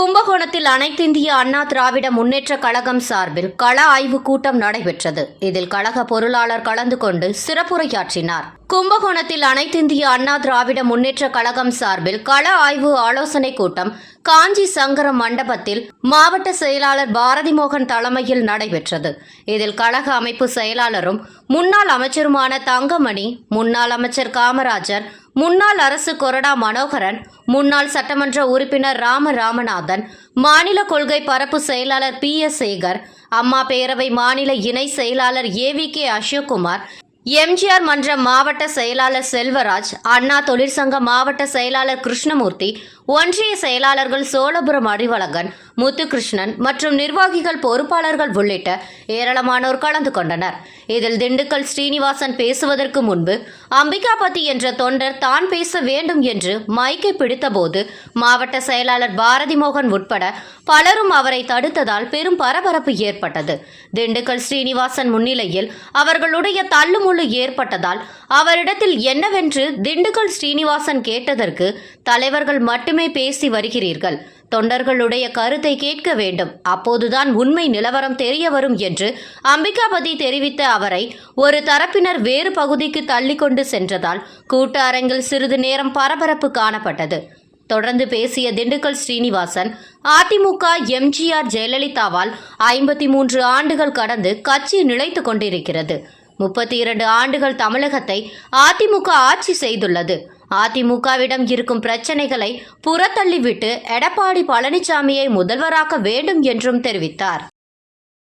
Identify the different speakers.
Speaker 1: கும்பகோணத்தில் அனைத்திந்திய அண்ணா திராவிட முன்னேற்ற கழகம் சார்பில் கள ஆய்வுக் கூட்டம் நடைபெற்றது. இதில் கழக பொருளாளர் கலந்து கொண்டு சிறப்புரையாற்றினார். கும்பகோணத்தில் அனைத்திந்திய அண்ணா திராவிட முன்னேற்ற கழகம் சார்பில் கள ஆய்வு ஆலோசனைக் கூட்டம் காஞ்சி சங்கரம் மண்டபத்தில் மாவட்ட செயலாளர் பாரதி மோகன் தலைமையில் நடைபெற்றது. இதில் கழக அமைப்பு செயலாளரும் முன்னாள் அமைச்சருமான தங்கமணி முன்னாள் அமைச்சர் காமராஜர் முன்னாள் அரசு கொறடா மனோகரன் முன்னாள் சட்டமன்ற உறுப்பினர் ராம ராமநாதன் மாநில கொள்கை பரப்பு செயலாளர் பி எஸ் சேகர் அம்மா பேரவை மாநில இணை செயலாளர் ஏ கே அசோக்குமார் எம்ஜிஆர் மன்ற மாவட்ட செயலாளர் செல்வராஜ் அண்ணா தொழிற்சங்க மாவட்ட செயலாளர் கிருஷ்ணமூர்த்தி ஒன்றிய செயலாளர்கள் சோழபுரம் அறிவழகன் முத்துகிருஷ்ணன் மற்றும் நிர்வாகிகள் பொறுப்பாளர்கள் உள்ளிட்ட ஏராளமானோர் கலந்து கொண்டனர். இதில் திண்டுக்கல் ஸ்ரீனிவாசன் பேசுவதற்கு முன்பு அம்பிகாபதி என்ற தொண்டர் தான் பேச வேண்டும் என்று மைக்கை பிடித்தபோது மாவட்ட செயலாளர் பாரதி மோகன் உட்பட பலரும் அவரை தடுத்ததால் பெரும் பரபரப்பு ஏற்பட்டது. திண்டுக்கல் ஸ்ரீனிவாசன் முன்னிலையில் அவர்களுடைய தள்ளுமுள்ளு ஏற்பட்டதால் அவரிடத்தில் என்னவென்று திண்டுக்கல் ஸ்ரீனிவாசன் கேட்டதற்கு தலைவர்கள் மட்டுமே பேசி வருகிறீர்கள். தொண்டர்களுடைய கருத்தை கேட்க வேண்டும். அப்போதுதான் உண்மை நிலவரம் தெரிய வரும் என்று அம்பிகாபதி தெரிவித்த அவரை ஒரு தரப்பினர் வேறு பகுதிக்கு தள்ளி கொண்டு சென்றதால் கூட்ட அரங்கில் சிறிது நேரம் பரபரப்பு காணப்பட்டது. தொடர்ந்து பேசிய திண்டுக்கல் ஸ்ரீனிவாசன் அதிமுக எம்ஜிஆர் ஜெயலலிதாவால் ஐம்பத்தி மூன்று ஆண்டுகள் கடந்து கட்சி நிலைத்து கொண்டிருக்கிறது. முப்பத்தி இரண்டு ஆண்டுகள் தமிழகத்தை அதிமுக ஆட்சி செய்துள்ளது. அதிமுகவிடம் இருக்கும் பிரச்சனைகளை புறத்தள்ளிவிட்டு எடப்பாடி பழனிசாமியை முதல்வராக்க வேண்டும் என்றும் தெரிவித்தார்.